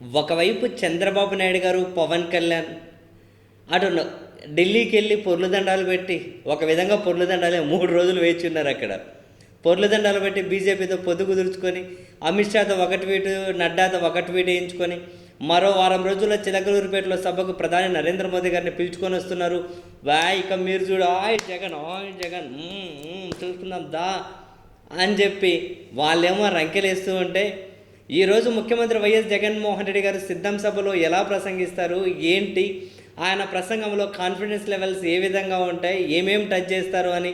ఒకవైపు చంద్రబాబు నాయుడు గారు పవన్ కళ్యాణ్ అటు ఢిల్లీకి వెళ్ళి పొర్లుదండాలు పెట్టి ఒక విధంగా పొర్లుదండాలే మూడు రోజులు వేచి ఉన్నారు అక్కడ. పొర్లుదండాలు పెట్టి బీజేపీతో పొద్దు కుదుర్చుకొని అమిత్ షాతో ఒకటి వీటు నడ్డాతో ఒకటి వీటు వేయించుకొని మరో వారం రోజుల్లో చిలకలూరుపేటలో సభకు ప్రధాని నరేంద్ర మోదీ గారిని పిలుచుకొని వస్తున్నారు. వా ఇక మీరు చూడు ఆయ్ జగన్ ఆయ్ జగన్ చూసుకుందాం దా అని చెప్పి వాళ్ళేమో రంకెలేస్తూ ఉంటే ఈరోజు ముఖ్యమంత్రి వైఎస్ జగన్మోహన్ రెడ్డి గారు సిద్ధం సభలో ఎలా ప్రసంగిస్తారు? ఏంటి? ఆయన ప్రసంగంలో కాన్ఫిడెన్స్ లెవెల్స్ ఏ విధంగా ఉంటాయి? ఏమేమి టచ్ చేస్తారు అని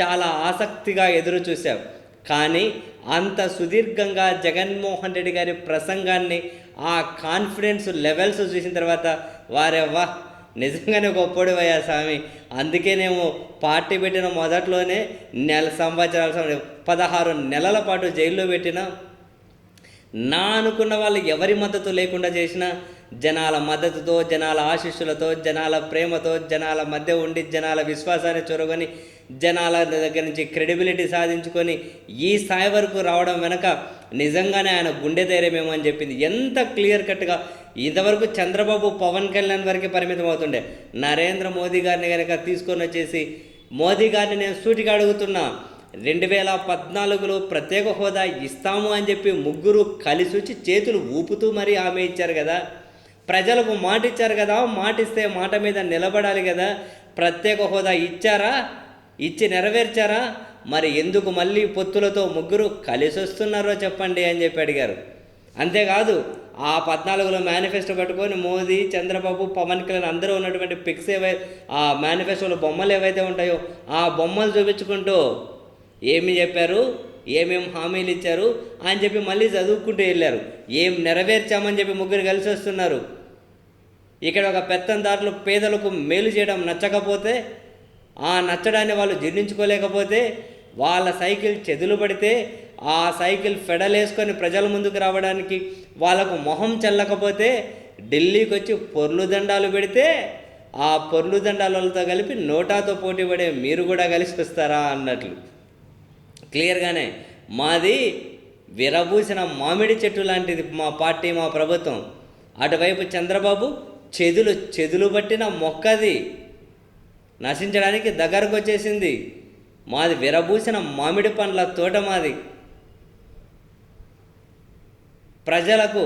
చాలా ఆసక్తిగా ఎదురు చూశాం. కానీ అంత సుదీర్ఘంగా జగన్మోహన్ రెడ్డి గారి ప్రసంగాన్ని ఆ కాన్ఫిడెన్స్ లెవెల్స్ చూసిన తర్వాత వారెవ్వా నిజంగానే గొప్పడిపోయా స్వామి. అందుకేనేమో పార్టీ పెట్టిన మొదట్లోనే నెల సంవత్సరాల పదహారు నెలల పాటు జైల్లో పెట్టిన నా అనుకున్న వాళ్ళు ఎవరి మద్దతు లేకుండా చేసిన జనాల మద్దతుతో జనాల ఆశీస్సులతో జనాల ప్రేమతో జనాల మధ్య ఉండి జనాల విశ్వాసాన్ని చొరగని జనాల దగ్గర నుంచి క్రెడిబిలిటీ సాధించుకొని ఈ స్థాయి వరకు రావడం వెనక నిజంగానే ఆయన గుండె ధైర్యమేమో అని చెప్పింది. ఎంత క్లియర్ కట్గా ఇంతవరకు చంద్రబాబు పవన్ కళ్యాణ్ వరకే పరిమితం అవుతుండే. నరేంద్ర మోదీ గారిని కనుక తీసుకొని వచ్చేసి మోదీ గారిని నేను సూటిగా అడుగుతున్నా రెండు వేల పద్నాలుగులో ప్రత్యేక హోదా ఇస్తాము అని చెప్పి ముగ్గురు కలిసి వచ్చి చేతులు ఊపుతూ మరీ హామీ ఇచ్చారు కదా. ప్రజలకు మాట ఇచ్చారు కదా. మాట ఇస్తే మాట మీద నిలబడాలి కదా. ప్రత్యేక హోదా ఇచ్చారా? ఇచ్చి నెరవేర్చారా? మరి ఎందుకు మళ్ళీ పొత్తులతో ముగ్గురు కలిసి వస్తున్నారో చెప్పండి అని చెప్పి అడిగారు. అంతేకాదు ఆ పద్నాలుగులో మేనిఫెస్టో పట్టుకొని మోదీ చంద్రబాబు పవన్ కళ్యాణ్ అందరూ ఉన్నటువంటి పిక్స్ ఏవై ఆ మేనిఫెస్టోలో బొమ్మలు ఏవైతే ఉంటాయో ఆ బొమ్మలు చూపించుకుంటూ ఏమి చెప్పారు? ఏమేం హామీలు ఇచ్చారు? అని చెప్పి మళ్ళీ చదువుకుంటూ వెళ్ళారు. ఏం నెరవేర్చామని చెప్పి ముగ్గురు కలిసి వస్తున్నారు. ఇక్కడ ఒక పెత్తందారులు పేదలకు మేలు చేయడం నచ్చకపోతే ఆ నచ్చడాన్ని వాళ్ళు జీర్ణించుకోలేకపోతే వాళ్ళ సైకిల్ చెదులు పడితే ఆ సైకిల్ ఫెడలేసుకొని ప్రజల ముందుకు రావడానికి వాళ్ళకు మొహం చెల్లకపోతే ఢిల్లీకి వచ్చి పొర్లు దండాలు పెడితే ఆ పొర్లు దండాలతో కలిపి నోటాతో పోటీ పడే మీరు కూడా కలిసి వస్తారా అన్నట్లు. క్లియర్గానే. మాది విరబూసిన మామిడి చెట్టు లాంటిది మా పార్టీ మా ప్రభుత్వం. అటువైపు చంద్రబాబు చెదులు చెదులు పట్టిన మొక్కది నశించడానికి దగ్గరకు వచ్చేసింది మాది విరబూసిన మామిడి పండ్ల తోట మాది. ప్రజలకు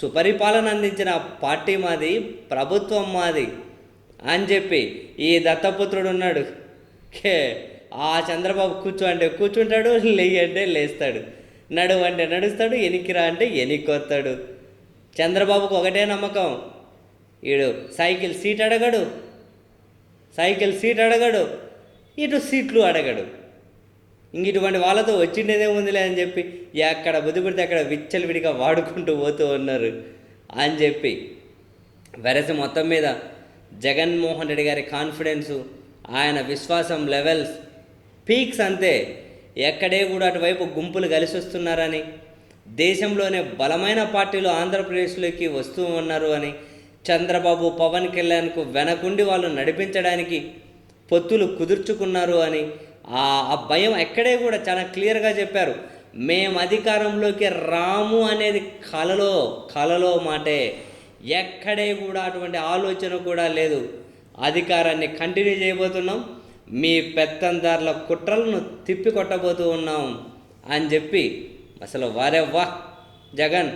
సుపరిపాలన అందించిన పార్టీ మాది ప్రభుత్వం మాది అని చెప్పి ఈ దత్తపుత్రుడు ఉన్నాడు. కే ఆ చంద్రబాబు కూర్చో అంటే కూర్చుంటాడు లేయి అంటే లేస్తాడు. నడువు అంటే నడుస్తాడు ఎనికిరా అంటే ఎనికొస్తాడు చంద్రబాబుకు ఒకటే నమ్మకం. వీడు సైకిల్ సీట్ అడగడు. సైకిల్ సీట్ అడగడు. ఇటు సీట్లు అడగడు. ఇంక ఇటువంటి వాళ్ళతో వచ్చిండేదే ఉందిలే అని చెప్పి ఎక్కడ బుద్ధి పడితే అక్కడ విచ్చలవిడిగా వాడుకుంటూ పోతూ ఉన్నారు అని చెప్పి. వెరసి మొత్తం మీద జగన్మోహన్ రెడ్డి గారి కాన్ఫిడెన్సు ఆయన విశ్వాసం లెవెల్స్ పీక్స్ అంతే. ఎక్కడే కూడా అటువైపు గుంపులు కలిసి వస్తున్నారని దేశంలోనే బలమైన పార్టీలు ఆంధ్రప్రదేశ్లోకి వస్తూ ఉన్నారు అని చంద్రబాబు పవన్ కళ్యాణ్కు వెనకుండి వాళ్ళు నడిపించడానికి పొత్తులు కుదుర్చుకున్నారు అని ఆ భయం ఎక్కడే కూడా చాలా క్లియర్గా చెప్పారు. మేము అధికారంలోకి రాము అనేది కలలో కలలో మాటే. ఎక్కడే కూడా అటువంటి ఆలోచన కూడా లేదు. అధికారాన్ని కంటిన్యూ చేయబోతున్నాం. మీ పెత్తందారుల కుట్రలను తిప్పి కొట్టబోతూ ఉన్నాం అని చెప్పి అసలు వారే వా జగన్.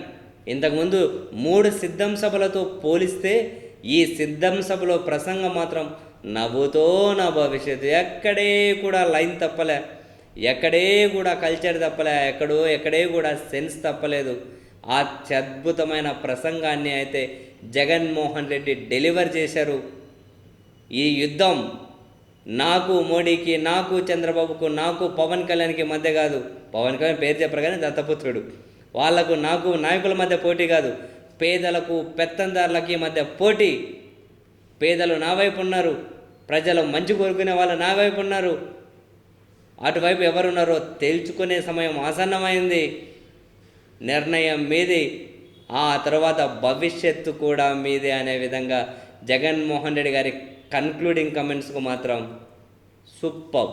ఇంతకుముందు మూడు సిద్ధం సభలతో పోలిస్తే ఈ సిద్ధం సభలో ప్రసంగం మాత్రం నవ్వుతో నా భవిష్యత్తు ఎక్కడే కూడా లైన్ తప్పలే. ఎక్కడే కూడా కల్చర్ తప్పలే. ఎక్కడో ఎక్కడే కూడా సెన్స్ తప్పలేదు. ఆ అద్భుతమైన ప్రసంగాన్ని అయితే జగన్మోహన్ రెడ్డి డెలివర్ చేశారు. ఈ యుద్ధం నాకు మోడీకి నాకు చంద్రబాబుకు నాకు పవన్ కళ్యాణ్కి మధ్య కాదు. పవన్ కళ్యాణ్ పేరు చెప్పరు కానీ దత్తపుత్రుడు. వాళ్ళకు నాకు నాయకుల మధ్య పోటీ కాదు. పేదలకు పెత్తందారులకి మధ్య పోటీ. పేదలు నా వైపు ఉన్నారు. ప్రజలు మంచి కోరుకునే వాళ్ళు నా వైపు ఉన్నారు. అటువైపు ఎవరున్నారో తేల్చుకునే సమయం ఆసన్నమైంది. నిర్ణయం మీది. ఆ తర్వాత భవిష్యత్తు కూడా మీదే అనే విధంగా జగన్మోహన్ రెడ్డి గారి కన్క్లూడింగ్ కమెంట్స్కు మాత్రం సూపర్.